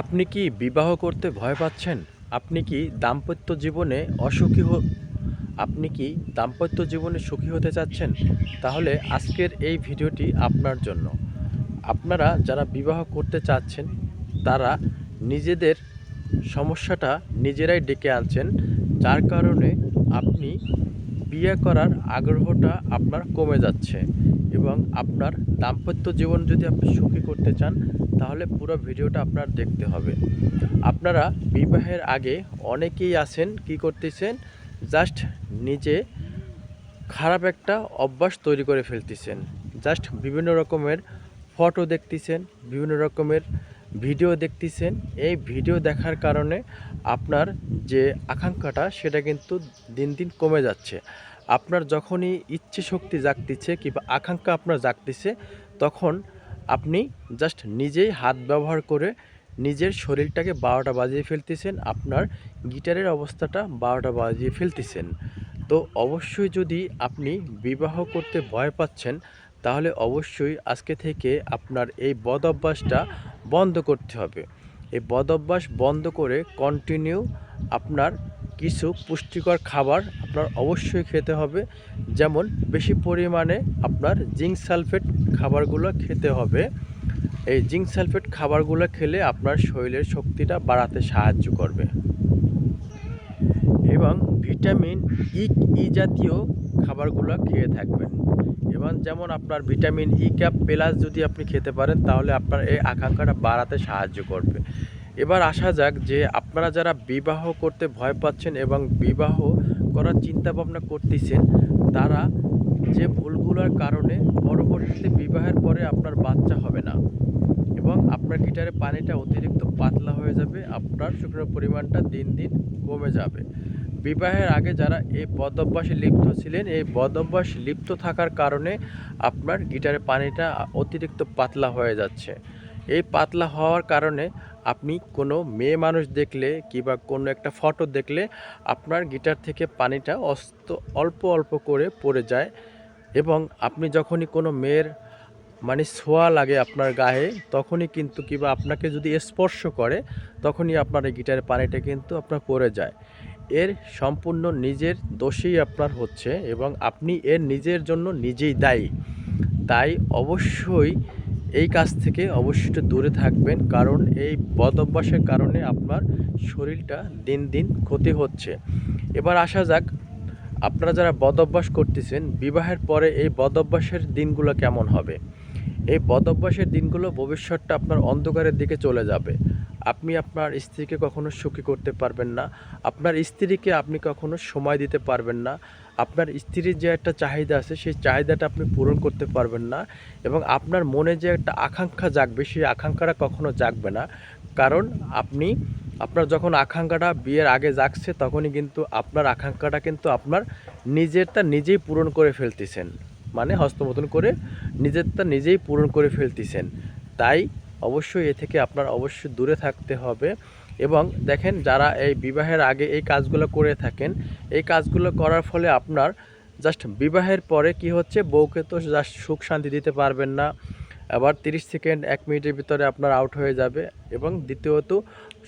আপনি কি বিবাহ করতে ভয় পাচ্ছেন? আপনি কি দাম্পত্য জীবনে অসুখী আপনি কি দাম্পত্য জীবনে সুখী হতে চাচ্ছেন? তাহলে আজকের এই ভিডিওটি আপনার জন্য। আপনারা যারা বিবাহ করতে চাচ্ছেন, তারা নিজেদের সমস্যাটা নিজেরাই ডেকে আনছেন, যার কারণে আপনি বিয়ে করার আগ্রহটা আপনার কমে যাচ্ছে এবং আপনার দাম্পত্য জীবন যদি আপনি সুখী করতে চান, তাহলে পুরো ভিডিওটা আপনার দেখতে হবে। আপনারা বিবাহের আগে অনেকেই আছেন, কি করতেছেন? জাস্ট নিজে খারাপ একটা অভ্যাস তৈরি করে ফেলতেছেন। জাস্ট বিভিন্ন রকমের ফটো দেখতেছেন, বিভিন্ন রকমের ভিডিও দেখতেছেন, এই ভিডিও দেখার কারণে আপনার যে আকাঙ্ক্ষাটা, সেটা কিন্তু দিন দিন কমে যাচ্ছে। আপনার যখনই ইচ্ছে শক্তি জাগতেছে কিংবা আকাঙ্ক্ষা আপনার জাগতেছে, তখন আপনি জাস্ট নিজেই হাত ব্যবহার করে নিজের শরীরটাকে বারোটা বাজিয়ে ফেলতেছেন, আপনার গিটারের অবস্থাটা বারোটা বাজিয়ে ফেলতেছেন। তো অবশ্যই যদি আপনি বিবাহ করতে ভয় পাচ্ছেন তাহলে অবশ্যই আজকে থেকে আপনার এই বদ অভ্যাসটা বন্ধ করতে হবে। এই বদ অভ্যাস বন্ধ করে কন্টিনিউ আপনার কিছু পুষ্টিকর খাবার আপনার অবশ্যই খেতে হবে। যেমন বেশি পরিমাণে আপনার জিঙ্ক সালফেট খাবারগুলো খেতে হবে। এই জিঙ্ক সালফেট খাবারগুলো খেলে আপনার শরীরের শক্তিটা বাড়াতে সাহায্য করবে। ভিটামিন ই ই জাতীয় খাবারগুলো খেয়ে থাকবেন। এবং যেমন আপনার ভিটামিন ই ক্যাপ প্লাস যদি আপনি খেতে পারেন, তাহলে আপনার এই আকাঙ্ক্ষাটা বাড়াতে সাহায্য করবে। এবার আসা যাক যে আপনারা যারা বিবাহ করতে ভয় পাচ্ছেন এবং বিবাহ করার চিন্তা ভাবনা করতেছেন, তারা যে ভুলগুলোর কারণে পরবর্তীতে বিবাহের পরে আপনার বাচ্চা হবে না এবং আপনার গিটারে পানিটা অতিরিক্ত পাতলা হয়ে যাবে, আপনার শুকনোর পরিমাণটা দিন দিন কমে যাবে। বিবাহের আগে যারা এই বদভ্যাসে লিপ্ত ছিলেন, এই বদভ্যাস লিপ্ত থাকার কারণে আপনার গিটারে পানিটা অতিরিক্ত পাতলা হয়ে যাচ্ছে। এই পাতলা হওয়ার কারণে আপনি কোনো মেয়ে মানুষ দেখলে কিংবা কোনো একটা ফটো দেখলে আপনার গিটার থেকে পানিটা অস্ত, অল্প অল্প করে পড়ে যায় এবং আপনি যখনই কোনো মেয়ের মানে ছোঁয়া লাগে আপনার গায়ে, তখনই কিন্তু কিংবা আপনাকে যদি স্পর্শ করে, তখনই আপনার এই গিটারের পানিটা কিন্তু আপনার পড়ে যায়। এর সম্পূর্ণ নিজের দোষেই আপনার হচ্ছে এবং আপনি এর নিজের জন্য নিজেই দায়ী। তাই অবশ্যই এই কাজ থেকে অবশ্যই দূরে থাকবেন কারণ এই বদ অভ্যাসের কারণে আপনার শরীরটা দিন দিন ক্ষতি হচ্ছে। এবার আসা যাক, আপনারা যারা বদ অভ্যাস করতেছেন, বিবাহের পরে এই বদ অভ্যাসের দিনগুলো কেমন হবে? এই বদ অভ্যাসের দিনগুলো ভবিষ্যৎটা আপনার অন্ধকারের দিকে চলে যাবে। আপনি আপনার স্ত্রীকে কখনো সুখী করতে পারবেন না। আপনার স্ত্রীকে আপনি কখনো সময় দিতে পারবেন না। আপনার স্ত্রীর যে একটা চাহিদা আছে, সেই চাহিদাটা আপনি পূরণ করতে পারবেন না এবং আপনার মনে যে একটা আকাঙ্ক্ষা জাগবে, সেই আকাঙ্ক্ষাটা কখনো জাগবে না। কারণ আপনি, আপনার যখন আকাঙ্ক্ষাটা বিয়ের আগে জাগছে, তখনই কিন্তু আপনার আকাঙ্ক্ষাটা কিন্তু আপনার নিজেরটা নিজেই পূরণ করে ফেলতেছেন। মানে হস্তমতন করে নিজেরটা নিজেই পূরণ করে ফেলতেছেন। তাই অবশ্যই এ থেকে আপনার অবশ্যই দূরে থাকতে হবে। এবং দেখেন যারা এই বিবাহের আগে এই কাজগুলো করে থাকেন, এই কাজগুলো করার ফলে আপনার জাস্ট বিবাহের পরে কি হচ্ছে? বউকে তো জাস্ট সুখ শান্তি দিতে পারবেন না। আবার তিরিশ সেকেন্ড, এক মিনিটের ভিতরে আপনার আউট হয়ে যাবে। এবং দ্বিতীয়ত,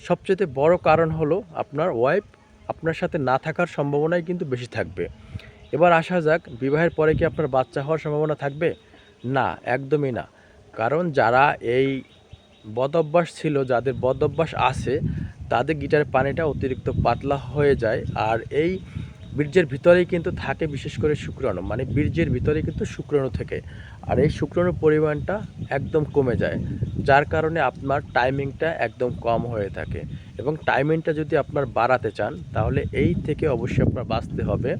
সবচেয়ে বড় কারণ হলো আপনার ওয়াইফ আপনার সাথে না থাকার সম্ভাবনাই কিন্তু বেশি থাকবে। এবার আসা যাক, বিবাহের পরে কি আপনার বাচ্চা হওয়ার সম্ভাবনা থাকবে? না, একদমই না। কারণ যারা এই বদ অভ্যাস ছিল, যাদের বদ অভ্যাস আছে, তাদের গিটারের পানিটা অতিরিক্ত পাতলা হয়ে যায়। আর এই বীর্যের ভিতরেই কিন্তু থাকে বিশেষ করে শুক্রাণু মানে বীর্যের ভিতরে কিন্তু শুক্রাণু থেকে। আর এই শুক্রাণুর পরিমাণটা একদম কমে যায়, যার কারণে আপনার টাইমিংটা একদম কম হয়ে থাকে। এবং টাইমিংটা যদি আপনার বাড়াতে চান, তাহলে এই থেকে অবশ্যই আপনার বাঁচতে হবে।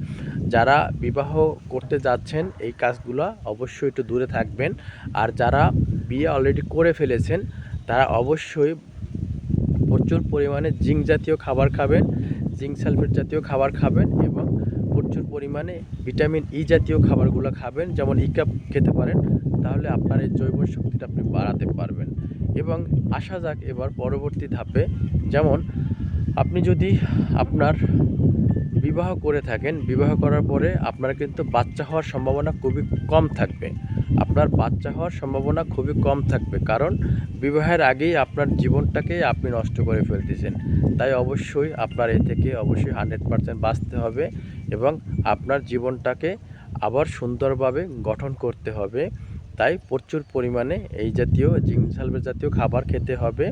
যারা বিবাহ করতে যাচ্ছেন, এই কাজগুলো অবশ্যই একটু দূরে থাকবেন। আর যারা বিয়ে অলরেডি করে ফেলেছেন তারা অবশ্যই প্রচুর পরিমাণে জিঙ্ক জাতীয় খাবার খাবেন, জিঙ্ক সালফেট জাতীয় খাবার খাবেন এবং প্রচুর পরিমাণে ভিটামিন ই জাতীয় খাবারগুলো খাবেন, যেমন ইকাপ খেতে পারেন, তাহলে আপনার এই জৈব শক্তিটা আপনি বাড়াতে পারবেন। এবং আসা যাক এবার পরবর্তী ধাপে, যেমন আপনি যদি আপনার বিবাহ করে থাকেন, বিবাহ করার পরে আপনার কিন্তু বাচ্চা হওয়ার সম্ভাবনা খুবই কম থাকবে। আপনার বাচ্চা হওয়ার সম্ভাবনা খুবই কম থাকবে। কারণ বিবাহের আগেই আপনার জীবনটাকে আপনি নষ্ট করে ফেলতেছেন। তাই অবশ্যই আপনার এ থেকে অবশ্যই হান্ড্রেড পারসেন্ট বাঁচতে হবে এবং আপনার জীবনটাকে আবার সুন্দরভাবে গঠন করতে হবে। তাই প্রচুর পরিমাণে এই জাতীয় জিঙ্ক সালফেট জাতীয় খাবার খেতে হবে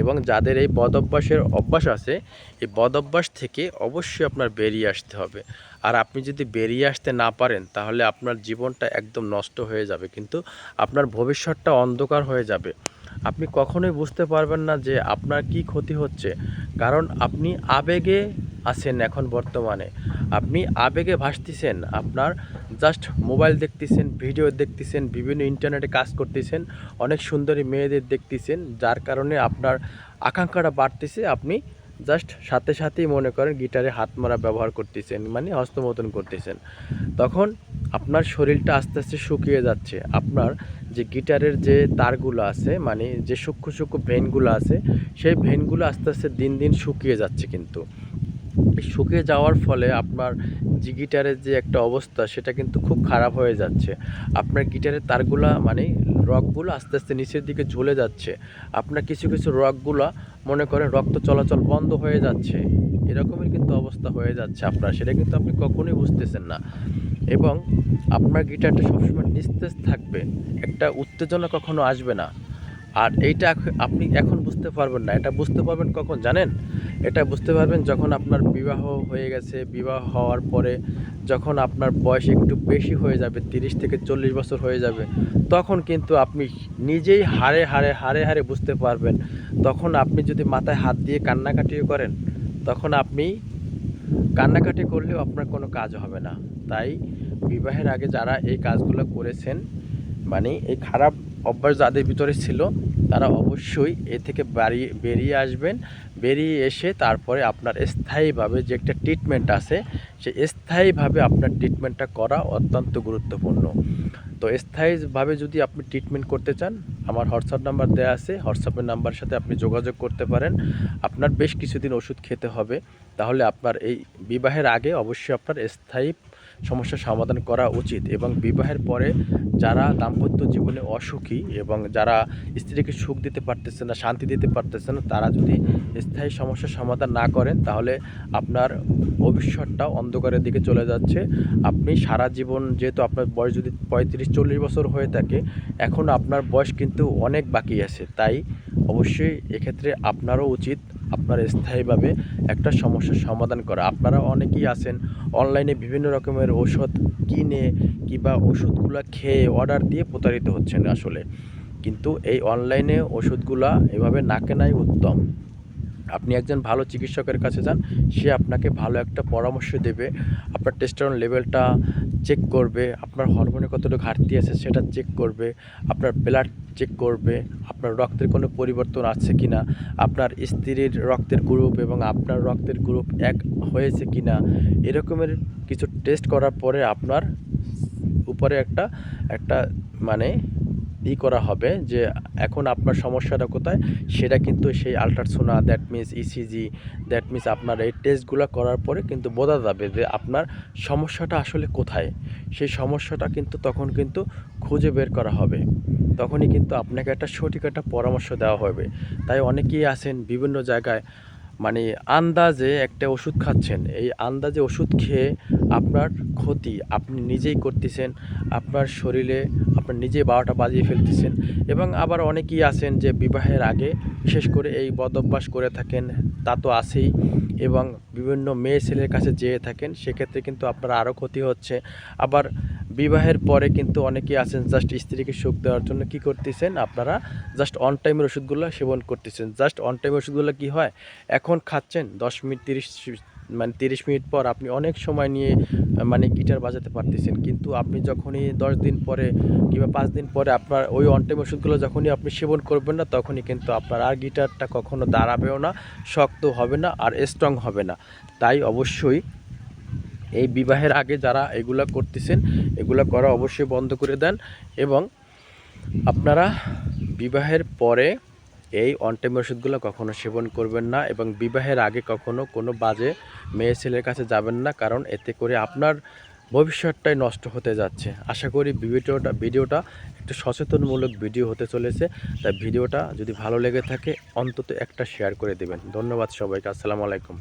এবং যাদের এই বদ অভ্যাসের অভ্যাস আছে, এই বদ অভ্যাস থেকে অবশ্যই আপনার বেরিয়ে আসতে হবে। আর আপনি যদি বেরিয়ে আসতে না পারেন, তাহলে আপনার জীবনটা একদম নষ্ট হয়ে যাবে, কিন্তু আপনার ভবিষ্যৎটা অন্ধকার হয়ে যাবে। আপনি কখনোই বুঝতে পারবেন না যে আপনার কি ক্ষতি হচ্ছে। কারণ আপনি আবেগে আছেন এখন বর্তমানে। আপনি আবেগে ভাসতেছেন, আপনার জাস্ট মোবাইল দেখতেছেন ভিডিও দেখতেছেন, বিভিন্ন ইন্টারনেটে কাজ করতেছেন, অনেক সুন্দরী মেয়েদের দেখতেছেন, যার কারণে আপনার আকাঙ্ক্ষাটা বাড়তেছে, আপনি জাস্ট সাথে সাথেই মনে করেন গিটারে হাত মারা ব্যবহার করতেছেন মানে হস্তমতন করতেছেন। তখন আপনার শরীরটা আস্তে আস্তে শুকিয়ে যাচ্ছে, আপনার যে গিটারের যে তারগুলো আছে মানে যে সূক্ষ্ম সূক্ষ্ম ভেনগুলো আছে, সেই ভেনগুলো আস্তে আস্তে দিন দিন শুকিয়ে যাচ্ছে কিন্তু। শুকিয়ে যাওয়ার ফলে আপনার যে গিটারের যে একটা অবস্থা, সেটা কিন্তু খুব খারাপ হয়ে যাচ্ছে। আপনার গিটারের তারগুলা মানে রকগুলো আস্তে আস্তে নিচের দিকে ঝুলে যাচ্ছে। আপনার কিছু কিছু রকগুলো মনে করেন রক্ত চলাচল বন্ধ হয়ে যাচ্ছে। এরকমের কিন্তু অবস্থা হয়ে যাচ্ছে আপনার, সেটা কিন্তু আপনি কখনোই বুঝতেছেন না। এবং আপনার গিটারটা সবসময় নিস্তেজ থাকবে। একটা উত্তেজনা কখনো আসবে না। আর এইটা আপনি এখন বুঝতে পারবেন না। এটা বুঝতে পারবেন কখন, জানেন? এটা বুঝতে পারবেন যখন আপনার বিবাহ হয়ে গেছে। বিবাহ হওয়ার পরে যখন আপনার বয়স একটু বেশি হয়ে যাবে, তিরিশ থেকে চল্লিশ বছর হয়ে যাবে, তখন কিন্তু আপনি নিজেই হারে হারে হারে হারে বুঝতে পারবেন। তখন আপনি যদি মাথায় হাত দিয়ে কান্নাকাটিও করেন, তখন আপনি কান্নাকাটি করলেও আপনার কোনো কাজ হবে না। তাই বিবাহের আগে যারা এই কাজগুলো করেছেন মানে এই খারাপ অভ্যাস যাদের ভিতরে ছিল, তারা অবশ্যই এ থেকে বাড়িয়ে বেরিয়ে আসবেন। বেরিয়ে এসে তারপরে আপনার স্থায়ীভাবে যে একটা ট্রিটমেন্ট আছে, সে স্থায়ীভাবে আপনার ট্রিটমেন্টটা করা অত্যন্ত গুরুত্বপূর্ণ। তো স্থায়ীভাবে যদি আপনি ট্রিটমেন্ট করতে চান, আমার হোয়াটসঅ্যাপ নাম্বার দেওয়া আছে। হোয়াটসঅ্যাপের নাম্বারের সাথে আপনি যোগাযোগ করতে পারেন। আপনার বেশ কিছুদিন ওষুধ খেতে হবে। তাহলে আপনার এই বিবাহের আগে অবশ্যই আপনার স্থায়ী সমস্যার সমাধান করা উচিত এবং বিবাহের পরে যারা দাম্পত্য জীবনে অসুখী এবং যারা স্ত্রীকে সুখ দিতে পারতেছে না, শান্তি দিতে পারতেছে না, তারা যদি স্থায়ী সমস্যার সমাধান না করেন, তাহলে আপনার ভবিষ্যৎটা অন্ধকারের দিকে চলে যাচ্ছে। আপনি সারা জীবন যেহেতু আপনার বয়স যদি পঁয়ত্রিশ, চল্লিশ বছর হয়ে থাকে, এখন আপনার বয়স কিন্তু অনেক বাকি আছে। তাই অবশ্যই এক্ষেত্রে আপনারও উচিত আপনার স্থায়ীভাবে একটা সমস্যার সমাধান করা। আপনারা অনেকেই আছেন, অনলাইনে বিভিন্ন রকমের ওষুধ কিনে কিংবা ওষুধগুলো খেয়ে অর্ডার দিয়ে প্রতারিত হচ্ছেন আসলে। কিন্তু এই অনলাইনে ওষুধগুলা এভাবে না কেনাই উত্তম। আপনি একজন ভালো চিকিৎসকের কাছে যান, সে আপনাকে ভালো একটা পরামর্শ দেবে, আপনার টেস্টোস্টেরন লেভেলটা চেক করবে, আপনার হরমোনে কতটা ঘাটতি আছে সেটা চেক করবে, আপনার ব্লাড চেক করবে, আপনার রক্তের কোনো পরিবর্তন আছে কি না আপনার স্ত্রীর রক্তের গ্রুপ এবং আপনার রক্তের গ্রুপ এক হয়েছে কি না এরকমের কিছু টেস্ট করার পরে আপনার উপরে একটা একটা মানে ই করা হবে যে এখন আপনার সমস্যাটা কোথায়? সেটা কিন্তু সেই ultrasound that means ECG that means আপনার এই টেস্টগুলো করার পরে কিন্তু বোঝা যাবে যে আপনার সমস্যাটা আসলে কোথায়। সেই সমস্যাটা কিন্তু তখন কিন্তু খুঁজে বের করা হবে। তখনই কিন্তু আপনাকে একটা সঠিক একটা পরামর্শ দেওয়া হবে। তাই অনেকেই আছেন বিভিন্ন জায়গায় মানে আন্দাজে একটা ওষুধ খাচ্ছেন। এই আন্দাজে ওষুধ খেয়ে আপনার ক্ষতি আপনি নিজেই করতেছেন, আপনার শরীরে আপনার নিজে বারোটা বাজিয়ে ফেলতেছেন এবং আবার অনেকেই আছেন যে বিবাহের আগে বিশেষ করে এই বদ অভ্যাস করে থাকেন, তা তো আছেই এবং বিভিন্ন মেয়ে ছেলের কাছে যেয়ে থাকেন, সেক্ষেত্রে কিন্তু আপনার আরও ক্ষতি হচ্ছে। আবার বিবাহের পরে কিন্তু অনেকেই আছেন জাস্ট স্ত্রীকে সুখ দেওয়ার জন্য কি করতেছেন? আপনারা জাস্ট অন টাইমের ওষুধগুলো সেবন করতেছেন। জাস্ট অন টাইমের ওষুধগুলো কি হয়? এখন খাচ্ছেন, দশ মিনিট, তিরিশ মানে তিরিশ মিনিট পর আপনি অনেক সময় নিয়ে মানে গিটার বাজাতে পারতেছেন। কিন্তু আপনি যখনই দশ দিন পরে কিংবা পাঁচ দিন পরে আপনার ওই অন টাইম ওষুধগুলো যখনই আপনি সেবন করবেন না, তখনই কিন্তু আপনার আর গিটারটা কখনো দাঁড়াবেও না, শক্ত হবে না আর স্ট্রং হবে না। তাই অবশ্যই এই বিবাহের আগে যারা এগুলা করতেছেন, এগুলা করা অবশ্যই বন্ধ করে দেন এবং আপনারা বিবাহের পরে এই অন টাইম ওষুধগুলো কখনো সেবন করবেন না এবং বিবাহের আগে কখনো কোনো বাজে মেয়ে ছেলের কাছে যাবেন না কারণ এতে করে আপনার ভবিষ্যৎটাই নষ্ট হতে যাচ্ছে। আশা করি ভিডিওটা ভিডিওটা একটু সচেতনমূলক ভিডিও হতে চলেছে। তাই ভিডিওটা যদি ভালো লেগে থাকে, অন্তত একটা শেয়ার করে দেবেন। ধন্যবাদ সবাইকে। আসসালামু আলাইকুম।